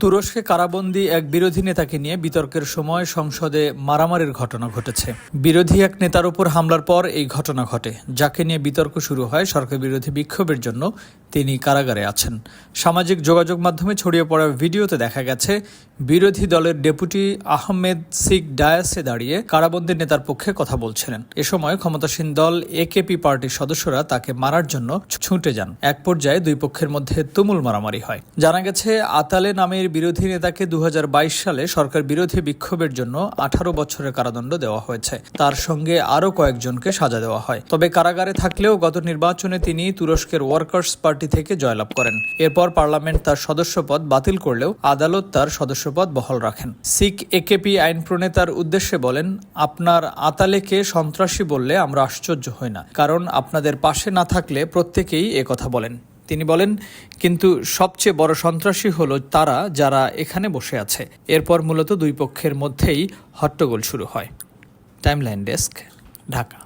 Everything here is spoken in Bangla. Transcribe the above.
তুরস্কে কারাবন্দি এক বিরোধী নেতাকে নিয়ে বিতর্কের সময় সংসদে মারামারির ঘটনা ঘটেছে। বিরোধী এক নেতার উপর হামলার পর এই ঘটনা ঘটে। যাকে নিয়ে বিতর্ক শুরু হয়, সরকার বিরোধী বিক্ষোভের জন্য তিনি কারাগারে আছেন। সামাজিক যোগাযোগ মাধ্যমে ছড়িয়ে পড়া ভিডিওতে দেখা গেছে, বিরোধী দলের ডেপুটি আহমেদ সিক ডায়াসে দাঁড়িয়ে কারাবন্দি নেতার পক্ষে কথা বলছিলেন। এ সময় ক্ষমতাসীন দল একেপি পার্টির সদস্যরা তাকে মারার জন্য ছুটে যান। এক পর্যায়ে দুই পক্ষের মধ্যে তুমুল মারামারি হয়। জানা গেছে, আতালে নামের বিরোধী নেতাকে দু হাজার বাইশ সালে সরকার বিরোধী বিক্ষোভের জন্য আঠারো বছরের কারাদণ্ড দেওয়া হয়েছে। তার সঙ্গে আরও কয়েকজনকে সাজা দেওয়া হয়। তবে কারাগারে থাকলেও গত নির্বাচনে তিনি তুরস্কের ওয়ার্কার্স পার্টি থেকে জয়লাভ করেন। এরপর পার্লামেন্ট তার সদস্যপদ বাতিল করলেও আদালত তার সদস্যপদ বহাল রাখেন। শিখ একেপি আইন প্রণেতার উদ্দেশ্যে বলেন, আপনার আতালেকে সন্ত্রাসী বললে আমরা আশ্চর্য হই না, কারণ আপনাদের পাশে না থাকলে প্রত্যেকেই কথা বলেন। তিনি বলেন, কিন্তু সবচেয়ে বড় সন্ত্রাসী হল তারা যারা এখানে বসে আছে। এরপর মূলত দুই পক্ষের মধ্যেই হট্টগোল শুরু হয়। Timeline desk, Dhaka.